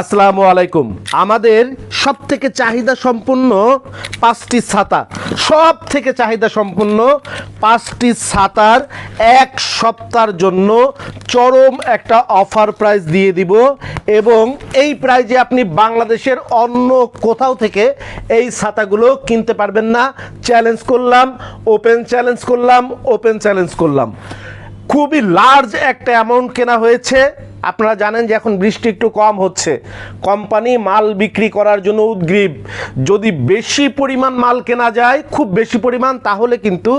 আসসালামু আলাইকুম। আমাদের সব থেকে চাহিদা সম্পন্ন পাঁচটি ছাতা। সব থেকে চাহিদা সম্পন্ন পাঁচটি ছাতার এক সপ্তাহের জন্য চরম একটা অফার প্রাইস দিয়ে দিব এবং এই প্রাইজে আপনি বাংলাদেশের অন্য কোথাও থেকে এই ছাতাগুলো কিনতে পারবেন না। চ্যালেঞ্জ করলাম, ওপেন চ্যালেঞ্জ করলাম, ওপেন চ্যালেঞ্জ করলাম। খুবই লার্জ একটা অ্যামাউন্ট কেনা হয়েছে। আপনারা জানেন যে এখন বৃষ্টি একটু কম হচ্ছে। কোম্পানি মাল বিক্রি করার জন্য উদ্গ্রীব। যদি বেশি পরিমাণ মাল কেনা যায়, খুব বেশি পরিমাণ, তাহলে কিন্তু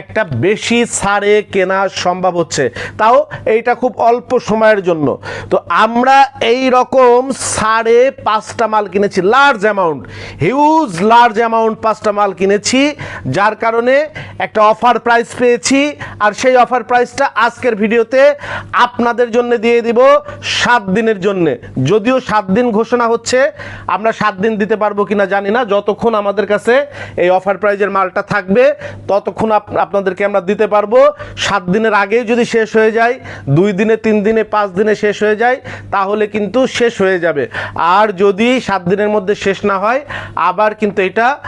একটা বেশি ছাড়ে কেনা সম্ভব হচ্ছে। তাও এইটা খুব অল্প সময়ের জন্য। তো আমরা এই রকম সাড়ে পাঁচটা মাল কিনেছি large amount huge large amount পাঁচটা মাল কিনেছি, যার কারণে একটা অফার প্রাইস পেয়েছি। আর সেই অফার প্রাইসটা আজকের ভিডিওতে আপনাদের জন্য দিয়ে দিব। সাত দিনের জন্য। যদিও সাত দিন ঘোষণা হচ্ছে, আমরা সাত দিন দিতে পারব কিনা জানি না। যতক্ষণ আমাদের কাছে এই অফার প্রাইজের মালটা থাকবে, ততক্ষণ আপ- আপনাদেরকে আমরা দিতে পারব। সাত দিনের আগেই যদি শেষ হয়ে যায়, দুই দিনে, তিন দিনে, পাঁচ দিনে শেষ হয়ে যায়, তাহলে কিন্তু শেষ হয়ে যাবে। আর যদি সাত দিনের মধ্যে শেষ না হয়, আবার কিন্তু এটা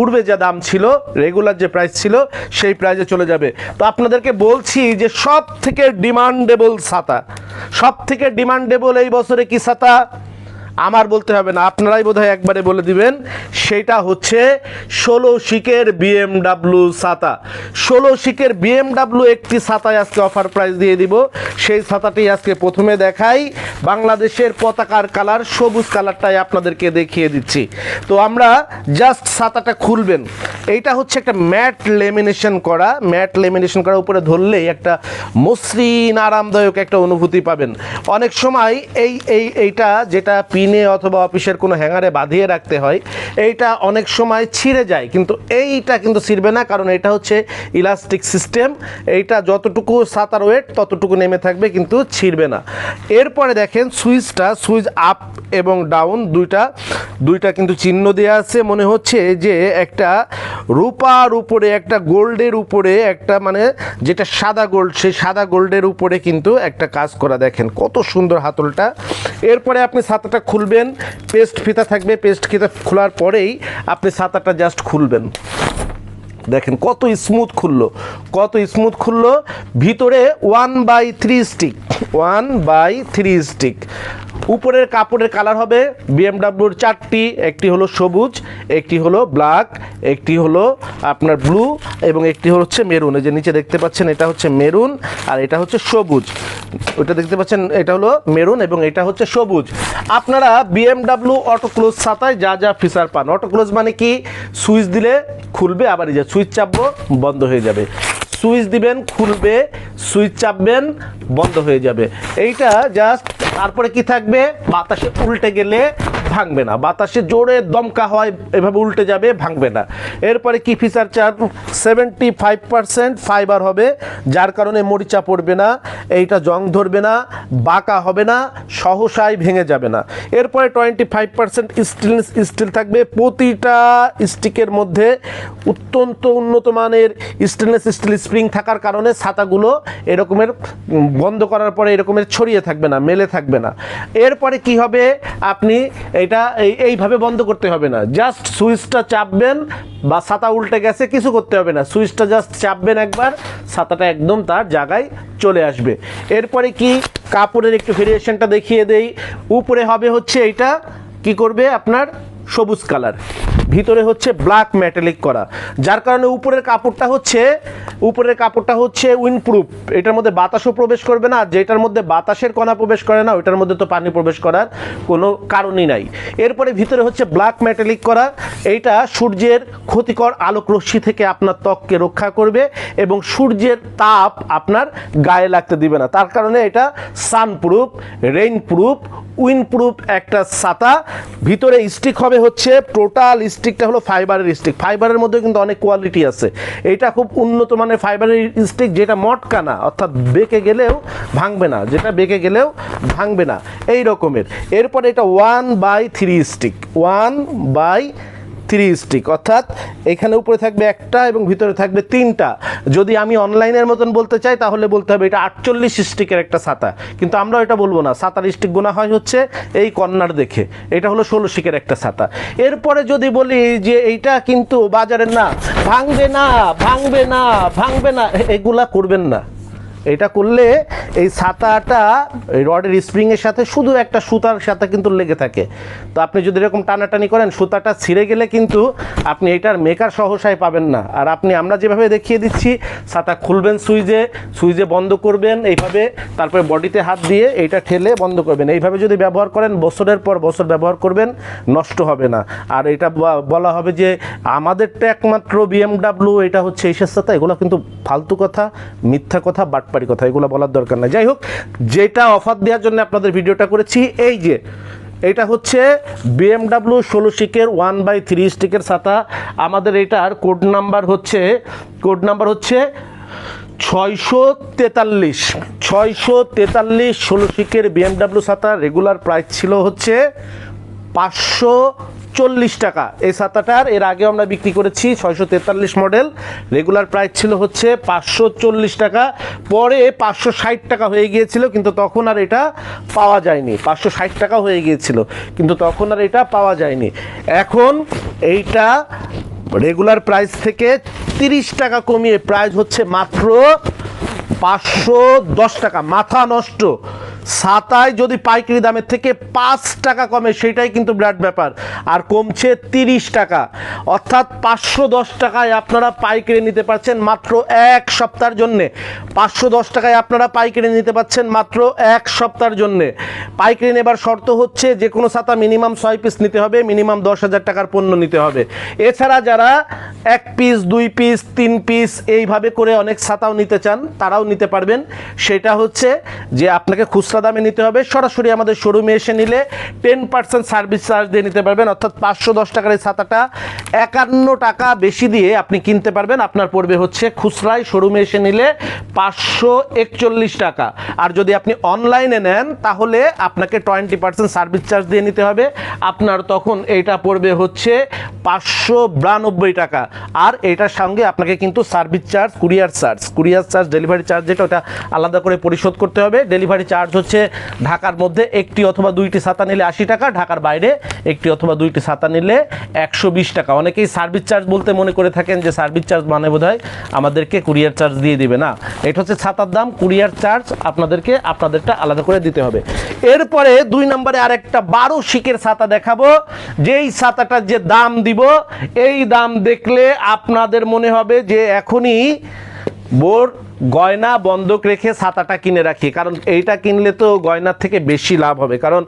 পূর্বে যা দাম ছিল রেগুলার যে প্রাইস ছিল, সেই প্রাইসে চলে যাবে। তো আপনাদেরকে বলছি যে সব থেকে ডিমান্ডেবল ছাতা। সব থেকে ডিমান্ডেবল এই বছরে কি ছাতা? আমার বলতে হবে না, আপনারাই বোধহয় একবারে বলে দিবেন, সেটা হচ্ছে ষোলো শিকের বিএমডাব্লিউ ছাতা। ষোলো শিকের বিএমডাব্লিউ একটি ছাতায় আজকে অফার প্রাইস দিয়ে দিব। সেই ছাতাটি আজকে প্রথমে দেখাই, বাংলাদেশের পতাকার কালার, সবুজ কালারটাই আপনাদেরকে দেখিয়ে দিচ্ছি। তো আমরা জাস্ট ছাতাটা খুলবেন। এইটা হচ্ছে একটা ম্যাট লেমিনেশন করা, ম্যাট লেমিনেশন করা উপরে ধরলেই একটা মসৃণ, আরামদায়ক একটা অনুভূতি পাবেন। অনেক সময় এই এই, এইটা যেটা পিনে অথবা অফিসের কোনো হ্যাঙ্গারে বাঁধিয়ে রাখতে হয়, এইটা অনেক সময় ছিঁড়ে যায়। কিন্তু এইটা কিন্তু ছিঁড়বে না, কারণ এটা হচ্ছে ইলাস্টিক সিস্টেম। এইটা যতটুকু সাঁতার ওয়েট, ততটুকু নেমে থাকবে, কিন্তু ছিঁড়বে না। এরপরে দেখেন, সুইচটা সুইচ আপ এবং ডাউন দুইটা দুইটা কিন্তু চিহ্ন দেওয়া আছে। মনে হচ্ছে যে একটা রূপার উপরে, একটা গোল্ডের উপরে, একটা মানে যেটা সাদা গোল্ড, সেই সাদা গোল্ডের উপরে কিন্তু একটা কাজ করা। দেখেন কত সুন্দর হাতলটা। এরপরে আপনি সাঁতারটা ছাতাটা খুলবেন, পেস্ট ফিতা থাকবে, পেস্ট ফিতা খোলার পরেই আপনি ছাতাটা জাস্ট খুলবেন। দেখেন কত স্মুথ খুললো, কত স্মুথ খুললো। ভিতরে one by three stick one by three stick উপরের কাপড়ের কালার হবে বিএমডাব্লিউর চারটি, একটি হলো সবুজ, একটি হলো ব্ল্যাক, একটি হলো আপনার ব্লু এবং একটি হচ্ছে মেরুন। এই যে নিচে দেখতে পাচ্ছেন, এটা হচ্ছে মেরুন আর এটা হচ্ছে সবুজ। ওটা দেখতে পাচ্ছেন, এটা হলো মেরুন এবং এটা হচ্ছে সবুজ। আপনারা বিএমডাব্লিউ অটো ক্লোজ ছাতায় যা যা ফিচার পান। অটো ক্লোজ মানে কি? সুইচ দিলে খুলবে, আবার এই যে সুইচ চাপবো, বন্ধ হয়ে যাবে। সুইচ দিবেন, খুলবে, সুইচ চাপবেন, বন্ধ হয়ে যাবে। এইটা জাস্ট তারপরে কি থাকবে? বাতাসে উল্টে গেলে ভাঙবে না। বাতাসে জোরে দমকা হয়, এভাবে উল্টে যাবে, ভাঙবে না। এরপরে কি ফিচার চার সেভেন্টি ফাইভ পার্সেন্ট ফাইবার হবে, যার কারণে মরিচা পড়বে না, এইটা জং ধরবে না, বাঁকা হবে না সহসায় ভেঙে যাবে না। এরপরে twenty five percent steel steel থাকবে, প্রতিটা স্টিকের মধ্যে অত্যন্ত উন্নত মানের স্টেনলেস স্টিল স্প্রিং থাকার কারণে ছাতাগুলো এরকমের বন্ধ করার পরে এরকমের ছড়িয়ে থাকবে না, মেলে থাকবে না। এরপরে কি হবে? আপনি এটা এই এইভাবে বন্ধ করতে হবে না। জাস্ট সুইচটা চাপবেন বা ছাতা উল্টে গেছে, কিছু করতে হবে না। সুইচটা জাস্ট চাপবেন একবার, ছাতাটা একদম তার জায়গায় চলে আসবে। এরপরে কি? কাপড়ের একটু ভেরিয়েশনটা দেখিয়ে দেই। উপরে হবে হচ্ছে এইটা। কি করবে আপনার? সবুজ কালার। ভিতরে হচ্ছে ব্ল্যাক মেটালিক করা। যার কারণে উপরের কাপড়টা হচ্ছে, উপরের কাপড়টা হচ্ছে উইন্ডপ্রুফ এটার মধ্যে বাতাসও প্রবেশ করবে না আর যেটার মধ্যে বাতাসের কণা প্রবেশ করে না, ওইটার মধ্যে তো পানি প্রবেশ করার কোনো কারণই নাই। এরপরে ভিতরে হচ্ছে ব্ল্যাক মেটালিক করা। এইটা সূর্যের ক্ষতিকর আলোক রশ্মি থেকে আপনার ত্বককে রক্ষা করবে এবং সূর্যের তাপ আপনার গায়ে লাগতে দিবে না। তার কারণে এটা সানপ্রুফ রেইনপ্রুফ উইনপ্রুফ একটা ছাতা। ভিতরে স্টিক হবে হচ্ছে টোটাল স্টিকটা হলো ফাইবারের স্টিক ফাইবারের মধ্যে কিন্তু অনেক কোয়ালিটি আছে। এটা খুব উন্নত মানের ফাইবারের স্টিক যেটা মটকা না অর্থাৎ বেঁকে গেলেও ভাঙবে না। যেটা বেঁকে গেলেও ভাঙবে না। এই রকমের। এরপর এটা one by three stick one by three stick, অর্থাৎ এখানে উপরে থাকবে একটা এবং ভিতরে থাকবে তিনটা। যদি আমি অনলাইনের মতন বলতে চাই, তাহলে বলতে হবে এটা আটচল্লিশ স্টিকের একটা ছাতা। কিন্তু আমরা এটা বলব না। ছাতার স্টিক গোনা হয় হচ্ছে এই কর্নার দেখে। এটা হলো ষোলো স্টিকের একটা ছাতা। এরপরে যদি বলি যে এইটা কিন্তু বাজারের না, ভাঙবে না ভাঙবে না ভাঙবে না এগুলা করবেন না। এটা করলে এই ছাতাটা, এই রডের স্প্রিংয়ের সাথে শুধু একটা সুতার সাথে কিন্তু লেগে থাকে। তো আপনি যদি এরকম টানাটানি করেন, সুতাটা ছিঁড়ে গেলে কিন্তু আপনি এটার মেকার সহসায় পাবেন না। আর আপনি, আমরা যেভাবে দেখিয়ে দিচ্ছি, ছাতা খুলবেন সুইচে সুইচে বন্ধ করবেন, এইভাবে তারপরে বডিতে হাত দিয়ে এইটা ঠেলে বন্ধ করবেন। এইভাবে যদি ব্যবহার করেন, বছরের পর বছর ব্যবহার করবেন, নষ্ট হবে না। আর এটা বলা হবে যে আমাদেরটা একমাত্র বিএমডাব্লিউ এটা হচ্ছে এইসব ছাতা, এগুলো কিন্তু ফালতু কথা, মিথ্যা কথা বাটপারি কথা, এগুলো বলার দরকার নাই। যাই হোক, যেটা অফার দেওয়ার জন্য আপনাদের ভিডিওটা করেছি, এই যে, এটা হচ্ছে বিএমডাব্লিউ ষোলো শিকের ওয়ান বাই থ্রি স্টিকের ছাতা। আমাদের এটার কোড নাম্বার হচ্ছে কোড নাম্বার হচ্ছে ছয়শো তেতাল্লিশ। ছয়শো তেতাল্লিশ ষোলো শিকের বিএমডাব্লিউ ছাতা রেগুলার প্রাইস ছিল হচ্ছে পাঁচশো চল্লিশ টাকা। এই ছাতাটার এর আগে আমরা বিক্রি করেছি ছয়শো তেতাল্লিশ মডেল। রেগুলার প্রাইস ছিল হচ্ছে পাঁচশো চল্লিশ টাকা। পরে পাঁচশো ষাট টাকা হয়ে গিয়েছিল, কিন্তু তখন আর এটা পাওয়া যায়নি। পাঁচশো ষাট টাকা হয়ে গিয়েছিল, কিন্তু তখন আর এটা পাওয়া যায়নি। এখন এইটা রেগুলার প্রাইস থেকে তিরিশ টাকা কমিয়ে প্রাইস হচ্ছে মাত্র পাঁচশো দশ টাকা। মাথা নষ্ট। সাতায় যদি পাইকারি দামের থেকে পাঁচ টাকা কমে, সেটাই কিন্তু বিরাট ব্যাপার। আর কমছে তিরিশ টাকা। অর্থাৎ পাঁচশো দশ টাকায় আপনারা পাইকারি নিতে পারছেন মাত্র এক সপ্তাহের জন্যে। পাঁচশো দশ টাকায় আপনারা পাইকারি নিতে পারছেন মাত্র এক সপ্তাহের জন্যে। পাইকারি নেবার শর্ত হচ্ছে যে কোনো ছাতা মিনিমাম ছয় পিস নিতে হবে, মিনিমাম দশ হাজার টাকার পণ্য নিতে হবে। এছাড়া যারা এক পিস, দুই পিস, তিন পিস এইভাবে করে অনেক ছাতাও নিতে চান, তারাও নিতে পারবেন। সেটা হচ্ছে যে আপনাকে খুচরা দামে নিতে হবে। সরাসরি আমাদের শোরুমে এসে নিলে টেন পার্সেন্ট সার্ভিস চার্জ দিয়ে নিতে পারবেন। অর্থাৎ পাঁচশো দশ টাকার এই ছাতাটা একান্ন টাকা বেশি দিয়ে আপনি কিনতে পারবেন। আপনার পড়বে হচ্ছে খুচরায় শোরুমে এসে নিলে পাঁচশো একচল্লিশ টাকা। আর যদি আপনি অনলাইনে নেন, তাহলে আপনাকে টোয়েন্টি পার্সেন্ট সার্ভিস চার্জ দিয়ে নিতে হবে। আপনার তখন এইটা পড়বে হচ্ছে পাঁচশো বিরানব্বই টাকা। আর এটার সঙ্গে আপনাকে কিন্তু service charge courier charge courier charge delivery charge যেটা ওটা আলাদা করে পরিশোধ করতে হবে। ডেলিভারি চার্জ হচ্ছে ঢাকার মধ্যে একটি অথবা দুইটি ছাতা নিলে আশি টাকা, ঢাকার বাইরে একটি অথবা দুইটি ছাতা নিলে একশো বিশ টাকা। অনেকেই সার্ভিস চার্জ বলতে মনে করে থাকেন যে সার্ভিস চার্জ মানে বোধ আমাদেরকে কুরিয়ার চার্জ দিয়ে দিবে না। এটা হচ্ছে ছাতার দাম, কুরিয়ার চার্জ আপনাদেরকে, আপনাদেরটা আলাদা করে দিতে হবে। এরপরে দুই নম্বরে আরেকটা বারো শিকের ছাতা দেখাবো। যেই ছাতাটার যে দাম দিব, এই দাম দেখলে আপনাদের মনে হবে যে এখনই বোর গয়না বন্ধক রেখে ছাতাটা কিনে রাখি, কারণ এইটা কিনলে তো গয়নার থেকে বেশি লাভ হবে। কারণ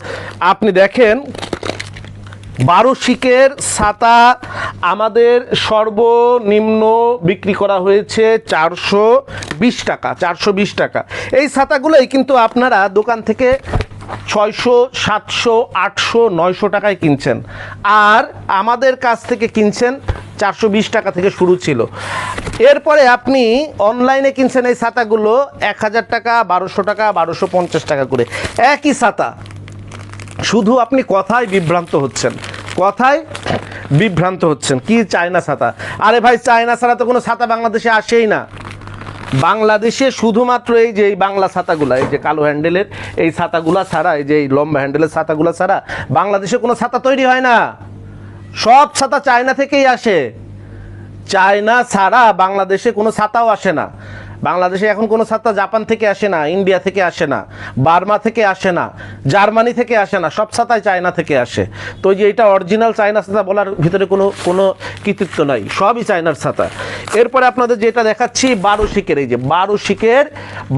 আপনি দেখেন, বারো শিকের ছাতা আমাদের সর্বনিম্ন বিক্রি করা হয়েছে চারশো বিশ টাকা, চারশো বিশ টাকা। এই ছাতাগুলোই কিন্তু আপনারা দোকান থেকে ছয়শো, সাতশো, আটশো, নয়শো টাকায় কিনছেন। আর আমাদের কাছ থেকে কিনছেন চারশো বিশ টাকা থেকে শুরু ছিল। এরপরে আপনি অনলাইনে কিনছেন এই ছাতাগুলো এক হাজার টাকা, বারোশো টাকা, বারোশো পঞ্চাশ টাকা করে। একই ছাতা। শুধু আপনি কথায় বিভ্রান্ত হচ্ছেন। কথায় বিভ্রান্ত হচ্ছেন। কি চায়না ছাতা? আরে ভাই, চায়না ছাড়া তো কোনো ছাতা বাংলাদেশে আসেই না। বাংলাদেশে শুধুমাত্র এই যে এই বাংলা ছাতাগুলা, এই যে কালো হ্যান্ডেলের এই ছাতাগুলা ছাড়া, এই যে এই লম্বা হ্যান্ডেলের ছাতাগুলা ছাড়া বাংলাদেশে কোনো ছাতা তৈরি হয় না। সব ছাতা চায়না থেকেই আসে। চায়না ছাড়া বাংলাদেশে কোনো ছাতাও আসে না। বাংলাদেশে এখন কোনো ছাতা জাপান থেকে আসে না, ইন্ডিয়া থেকে আসে না, বার্মা থেকে আসে না, জার্মানি থেকে আসে না, সব ছাতাই চায়না থেকে আসে। তো যে এটা অরিজিনাল চায়না ছাতা বলার ভিতরে কোনো কোনো কৃতিত্ব নাই, সবই চায়নার ছাতা। এরপরে আপনাদের যেটা দেখাচ্ছি বারো শিকের এই যে বারো শিকের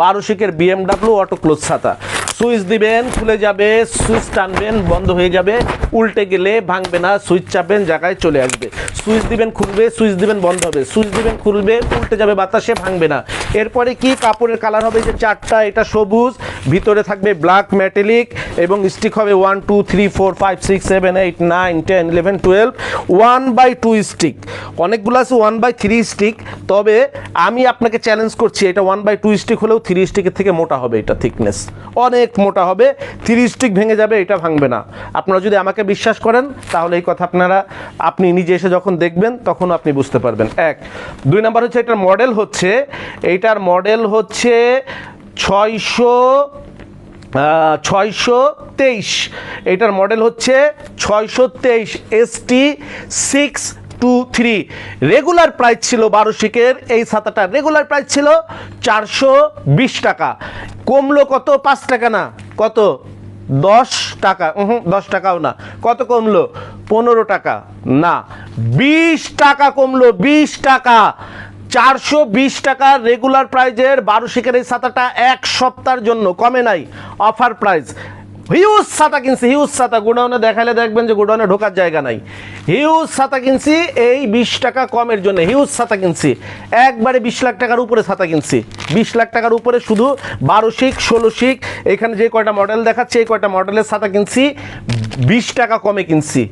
বারো শিকের বিএমডাব্লিউ অটো ক্লোজ ছাতা। সুইচ দিবেন, খুলে যাবে, সুইচ টানবেন, বন্ধ হয়ে যাবে, উল্টে গেলে ভাঙবে না, সুইচ চাপবেন, জায়গায় চলে আসবে। সুইচ দিবেন, খুলবে, সুইচ দিবেন, বন্ধ হবে। সুইচ দিবেন, খুলবে, উল্টে যাবে, বাতাসে ভাঙবে না। এরপরে কি? কাপড়ের কালার হবে যে চারটা, এটা সবুজ। ভিতরে থাকবে ব্ল্যাক মেটালিক এবং স্টিক হবে one two three four five six seven eight nine ten eleven twelve one by two stick অনেকগুলো আছে ওয়ান বাই থ্রি স্টিক তবে আমি আপনাকে চ্যালেঞ্জ করছি, এটা ওয়ান বাই টু স্টিক হলেও থ্রি স্টিকের থেকে মোটা হবে এটা থিকনেস অনেক মোটা হবে থ্রি স্টিক ভেঙে যাবে, এটা ভাঙবে না। আপনারা যদি আমাকে বিশ্বাস করেন, তাহলে এই কথা আপনারা, আপনি নিজে এসে যখন দেখবেন, তখন আপনি বুঝতে পারবেন। এক। দুই নাম্বার হচ্ছে এটার মডেল হচ্ছে এইটার মডেল হচ্ছে ছয়শো ছয়শো তেইশ। এটার মডেল হচ্ছে ছয়শো তেইশ ST six two three regular price ছিল বারো শিকের এই ছাতাটা রেগুলার প্রাইস ছিল চারশো বিশ টাকা। কমলো কত? পাঁচ টাকা না। কত? দশ টাকা। হুম দশ টাকাও না। কত কমলো? পনেরো টাকা। না, বিশ টাকা কমলো, বিশ টাকা। চারশো বিশ টাকার রেগুলার প্রাইজের বারো শিকের এই ছাতাটা এক সপ্তাহের জন্য। কমে নাই। অফার প্রাইস হিউজ ছাতা কিনছি হিউজ ছাতা। গোডাউনে দেখালে দেখবেন যে গোডাউনে ঢোকার জায়গা নাই। হিউজ ছাতা কিনছি, এই বিশ টাকা কমের জন্য। হিউজ ছাতা কিনছি। একবারে বিশ লাখ টাকার উপরে ছাতা কিনছি। বিশ লাখ টাকার উপরে শুধু বারো শিক, ষোলো শিক। এখানে যে কয়টা মডেল দেখাচ্ছে, এই কয়টা মডেলের ছাতা কিনছি। বিশ টাকা কমে কিনছি।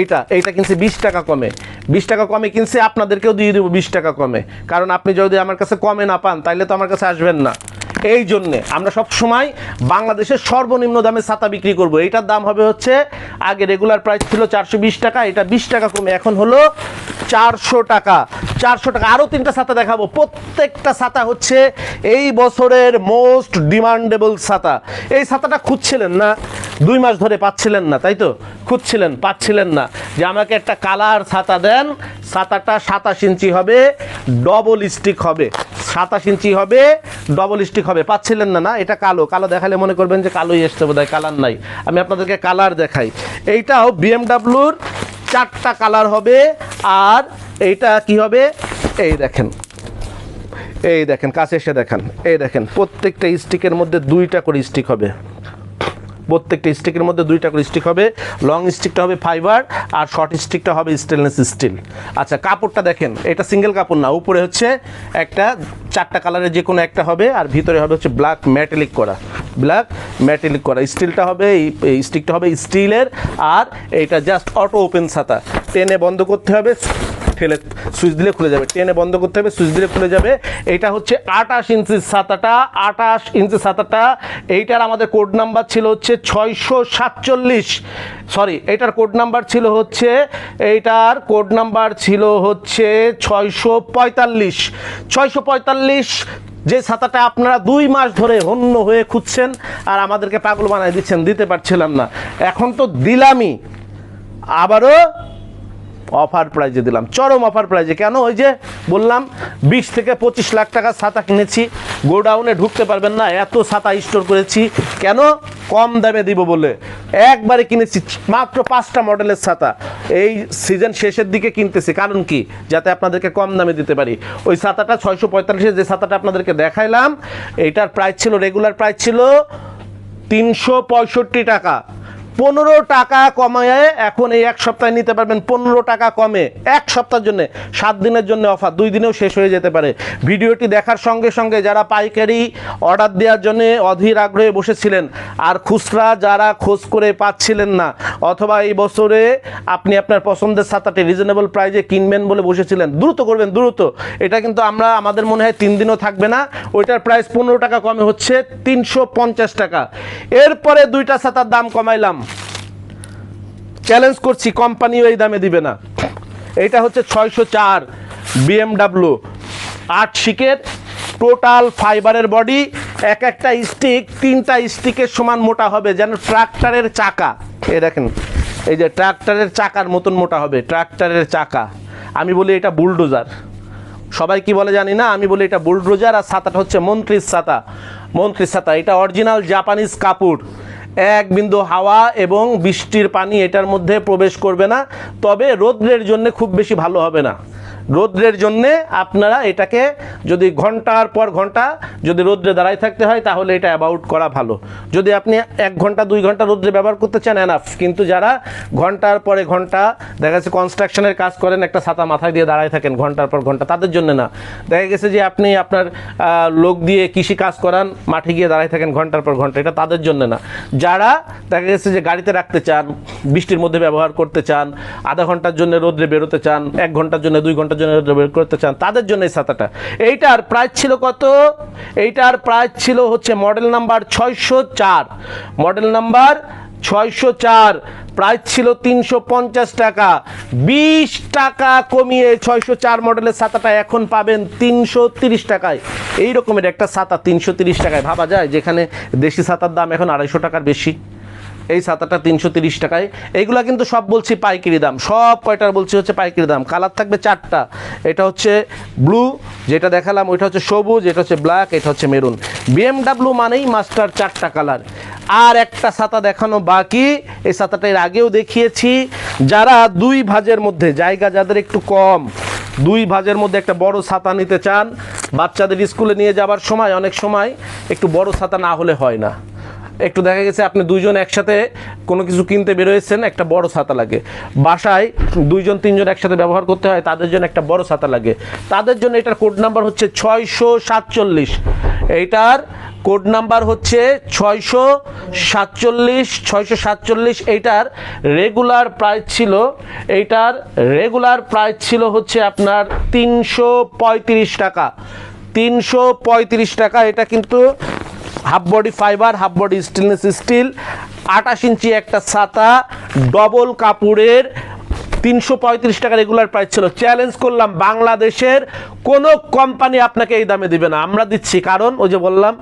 এইটা এইটা কিনছে বিশ টাকা কমে। বিশ টাকা কমে কিনছে, আপনাদেরকেও দিয়ে দেবো বিশ টাকা কমে। কারণ আপনি যদি আমার কাছে কমে না পান, তাইলে তো আমার কাছে আসবেন না। এই জন্যে আমরা সব সময় বাংলাদেশের সর্বনিম্ন দামে ছাতা বিক্রি করব। এটার দাম হবে হচ্ছে, আগে রেগুলার প্রাইস ছিল চারশো বিশ টাকা, এটা বিশ টাকা কমে, এখন হলো চারশো টাকা। চারশো টাকা আরও তিনটা ছাতা দেখাবো। প্রত্যেকটা ছাতা হচ্ছে এই বছরের মোস্ট ডিমান্ডেবল ছাতা। এই ছাতাটা খুঁজছিলেন না? দুই মাস ধরে পাচ্ছিলেন না, তাই তো? খুঁজছিলেন, পাচ্ছিলেন না। যে আমাকে একটা কালার ছাতা দেন, ছাতাটা সাতাশ ইঞ্চি হবে ডবল স্টিক হবে। সাতাশ ইঞ্চি হবে ডবল স্টিক হবে। পাচ্ছিলেন না না, এটা কালো। কালো দেখালে মনে করবেন যে কালোই এসছে বোধহয়, কালার নাই। আমি আপনাদেরকে কালার দেখাই। এইটাও বিএমডাব্লুর চারটা কালার হবে, আর এইটা কি হবে? এই দেখেন। এই দেখেন, কাছে এসে দেখেন। এই দেখেন, প্রত্যেকটা স্টিকের মধ্যে দুইটা করে স্টিক হবে। প্রত্যেকটা স্টিকের মধ্যে দুইটা করে স্টিক হবে। লং স্টিকটা হবে ফাইবার আর শর্ট স্টিকটা হবে স্টেনলেস স্টিল আচ্ছা কাপড়টা দেখেন, এটা সিঙ্গেল কাপড় না, উপরে হচ্ছে একটা, চারটা কালারের যে কোনো একটা হবে আর ভিতরে হবে হচ্ছে ব্ল্যাক ম্যাটেলিক করা। ব্ল্যাক ম্যাটেলিক করা। স্টিলটা হবে, এই স্টিকটা হবে স্টিলের আর এইটা জাস্ট অটো ওপেন ছাতা। টেনে বন্ধ করতে হবে। ঠেলে সুইচ দিলে খুলে যাবে। টেনে বন্ধ করতে হবে, সুইচ দিলে খুলে যাবে। এইটা হচ্ছে আটাশ ইঞ্চি ছাতাটা আটাশ ইঞ্চি ছাতাটা এইটার আমাদের কোড নাম্বার ছিল হচ্ছে ছয়শো সাতচল্লিশ। সরি, এইটার কোড নাম্বার ছিল হচ্ছে, এইটার কোড নাম্বার ছিল হচ্ছে ছয়শো পঁয়তাল্লিশ। ছয়শো পঁয়তাল্লিশ, যে ছাতাটা আপনারা দুই মাস ধরে হন্য হয়ে খুঁজছেন আর আমাদেরকে পাগল বানায় দিচ্ছেন, দিতে পারছিলাম না। এখন তো দিলামই। আবারও অফার প্রাইজে দিলাম। চরম অফার প্রাইজে। কেন? ওই যে বললাম, বিশ থেকে পঁচিশ লাখ টাকা ছাতা কিনেছি। গোডাউনে ঢুকতে পারবেন না, এত ছাতা স্টোর করেছি। কেন? কম দামে দিব বলে। একবারে কিনেছি, মাত্র পাঁচটা মডেলের ছাতা। এই সিজন শেষের দিকে কিনতেছি। কারণ কি? যাতে আপনাদেরকে কম দামে দিতে পারি। ওই ছাতাটা ছয়শো পঁয়তাল্লিশে যে ছাতাটা আপনাদেরকে দেখাইলাম এইটার প্রাইস ছিল রেগুলার প্রাইস ছিল তিনশো পঁয়ষট্টি টাকা। পনেরো টাকা কমায় এখন এই এক সপ্তাহে নিতে পারবেন পনেরো টাকা কমে এক সপ্তাহের জন্য, সাত দিনের জন্য অফার, দুই দিনেও শেষ হয়ে যেতে পারে। ভিডিওটি দেখার সঙ্গে সঙ্গে যারা পাইকারি অর্ডার দেওয়ার জন্য অধীর আগ্রহে বসেছিলেন, আর খুচরা যারা খোঁজ করে পাচ্ছিলেন না, অথবা এই বছরে আপনি আপনার পছন্দের ছাতাটি রিজনেবল প্রাইজে কিনবেন বলে বসেছিলেন, দ্রুত করবেন, দ্রুত। এটা কিন্তু আমরা, আমাদের মনে হয় তিন দিনও থাকবে না। ওইটার প্রাইস পনেরো টাকা কমে হচ্ছে তিনশো পঞ্চাশ টাকা। এরপরে দুইটা ছাতার দাম কমাইলাম। চ্যালেঞ্জ করছি, কোম্পানিও এই দামে দিবে না। এটা হচ্ছে ছয়শো চার বিএমডাব্লু আট শিকের টোটাল ফাইবারের বডি এক একটা স্টিক তিনটা স্টিকের সমান মোটা হবে, যেন ট্রাক্টরের চাকা। এই দেখেন, এই যে ট্রাক্টরের চাকার মতন মোটা হবে ট্রাক্টরের চাকা। আমি বলি এটা বুলডোজার সবাই কি বলে জানি না? আমি বলি এটা বুলডোজার আর ছাতাটা হচ্ছে মন্ত্রীর ছাতা। মন্ত্রীর ছাতা, এটা অরিজিনাল জাপানিজ কাপড়। এক বিন্দু হাওয়া এবং বৃষ্টির পানি এটার মধ্যে প্রবেশ করবে না, তবে রোদ্রের জন্য খুব বেশি ভালো হবে না। রৌদ্রের জন্যে আপনারা এটাকে যদি ঘণ্টার পর ঘণ্টা যদি রৌদ্রে দাঁড়ায় থাকতে হয়, তাহলে এটা অ্যাবাউট করা ভালো। যদি আপনি এক ঘণ্টা, দুই ঘণ্টা রৌদ্রে ব্যবহার করতে চান এনাফ কিন্তু যারা ঘণ্টার পরে ঘণ্টা, দেখা গেছে কনস্ট্রাকশনের কাজ করেন, একটা ছাতা মাথায় দিয়ে দাঁড়ায় থাকেন ঘণ্টার পর ঘণ্টা, তাদের জন্য না। দেখা গেছে যে আপনি আপনার লোক দিয়ে কৃষি কাজ করান, মাঠে গিয়ে দাঁড়ায় থাকেন ঘণ্টার পর ঘণ্টা, এটা তাদের জন্য না। যারা দেখা গেছে যে গাড়িতে রাখতে চান, বৃষ্টির মধ্যে ব্যবহার করতে চান, আধা ঘণ্টার জন্য রোদ্রে বেরোতে চান, এক ঘণ্টার জন্য, দুই ঘণ্টার জন্য বের করতে চান, তাদের জন্য এই ছাতাটা এইটার প্রাইস ছিল কত? এইটার প্রাইস ছিল হচ্ছে মডেল নাম্বার ছয়শো চার। মডেল নাম্বার ছয়শো চার প্রাইস ছিল তিনশো পঞ্চাশ টাকা। বিশ টাকা কমিয়ে ছয়শো চার মডেলের ছাতাটা এখন পাবেন তিনশো তিরিশ টাকায়। এই রকমের একটা ছাতা তিনশো তিরিশ টাকায়। ভাবা যায় যেখানে দেশি ছাতার দাম এখন আড়াইশো টাকার বেশি। এই ছাতাটা তিনশো তিরিশ টাকায়। এইগুলা কিন্তু সব বলছি পাইকারি দাম। সব কয়টার বলছি হচ্ছে পাইকারি দাম। কালার থাকবে চারটা। এটা হচ্ছে ব্লু, যেটা দেখালাম, ওইটা হচ্ছে সবুজ, এটা হচ্ছে ব্ল্যাক, এটা হচ্ছে মেরুন। বিএমডাব্লিউ মানেই মাস্টার চারটা কালার। আর একটা ছাতা দেখানো বাকি। এই ছাতাটা আগেও দেখিয়েছি। যারা দুই ভাজের মধ্যে, জায়গা যাদের একটু কম, দুই ভাজের মধ্যে একটা বড় ছাতা নিতে চান, বাচ্চাদের স্কুলে নিয়ে যাবার সময়, অনেক সময় একটু বড় ছাতা না হলে হয় না। একটু দেখা গেছে আপনি দুইজন একসাথে কোনো কিছু কিনতে বেরোয়েছেন, একটা বড় ছাতা লাগে। বাসায় দুইজন, তিনজন একসাথে ব্যবহার করতে হয়, তাদের জন্য একটা বড় ছাতা লাগে। তাদের জন্য এটার কোড নাম্বার হচ্ছে ছয়শো সাতচল্লিশ। এইটার কোড নাম্বার হচ্ছে ছয়শো সাতচল্লিশ ছয়শো সাতচল্লিশ। এইটার রেগুলার প্রাইস ছিল, এইটার রেগুলার প্রাইস ছিল হচ্ছে আপনার তিনশো পঁয়ত্রিশ টাকা। তিনশো পঁয়ত্রিশ টাকা, এটা কিন্তু half body fibre, half body stainless steel আটাশ ইঞ্চি একটা ছাতা, ডবল কাপড়ের, তিনশো পঁয়ত্রিশ টাকা রেগুলার প্রাইস ছিল। চ্যালেঞ্জ করলাম বাংলাদেশের, কোনো কোম্পানি আপনাকে এই দামে দিবে না। আমরা দিচ্ছি, কারণ ওই যে বললাম,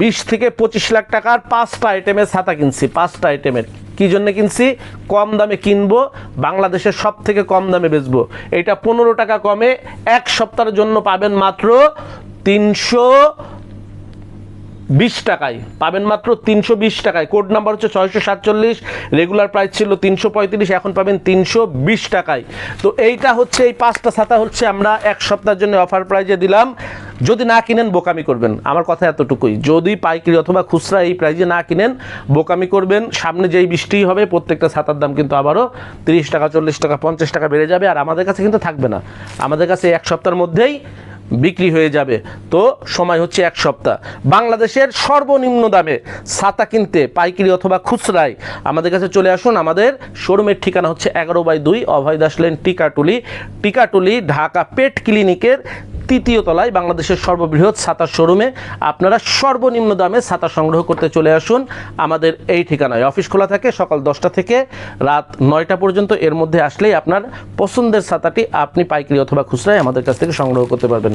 বিশ থেকে পঁচিশ লাখ টাকার পাঁচটা আইটেমের ছাতা কিনছি, পাঁচটা আইটেমের কি জন্য কিনছি? কম দামে কিনবো, বাংলাদেশের সব থেকে কম দামে বেচবো। এটা পনেরো টাকা কমে এক সপ্তাহের জন্য পাবেন মাত্র তিনশো বিশ টাকায়, পাবেন মাত্র তিনশো বিশ টাকায়। কোড নাম্বার হচ্ছে ছয়শো সাতচল্লিশ রেগুলার প্রাইস ছিল তিনশো পঁয়ত্রিশ, এখন পাবেন তিনশো বিশ টাকায়। তো এইটা হচ্ছে, এই পাঁচটা ছাতা হচ্ছে আমরা এক সপ্তাহের জন্য অফার প্রাইজে দিলাম। যদি না কিনেন, বোকামি করবেন। আমার কথা এতটুকুই। যদি পাইকারি অথবা খুচরা এই প্রাইজে না কিনেন, বোকামি করবেন। সামনে যেই বৃষ্টি হবে, প্রত্যেকটা ছাতার দাম কিন্তু আবারও তিরিশ টাকা, চল্লিশ টাকা, পঞ্চাশ টাকা বেড়ে যাবে। আর আমাদের কাছে কিন্তু থাকবে না। আমাদের কাছে এক সপ্তাহের মধ্যেই বিক্রি হয়ে যাবে। তো সময় হচ্ছে এক সপ্তাহ। বাংলাদেশের সর্বনিম্ন দামে ছাতা কিনতে, পাইকারি অথবা খুচরায় আমাদের কাছে চলে আসুন। আমাদের শোরুমের ঠিকানা হচ্ছে এগারো বাই দুই অভয় দাস লেন, টিকাটুলি। টিকাটুলি ঢাকা পেট ক্লিনিকের তৃতীয় তলায় বাংলাদেশের সর্ববৃহৎ ছাতার শোরুমে আপনারা সর্বনিম্ন দামে ছাতা সংগ্রহ করতে চলে আসুন আমাদের এই ঠিকানায়। অফিস খোলা থাকে সকাল দশটা থেকে রাত নয়টা পর্যন্ত। এর মধ্যে আসলেই আপনার পছন্দের ছাতাটি আপনি পাইকারি অথবা খুচরায় আমাদের কাছ থেকে সংগ্রহ করতে পারবেন।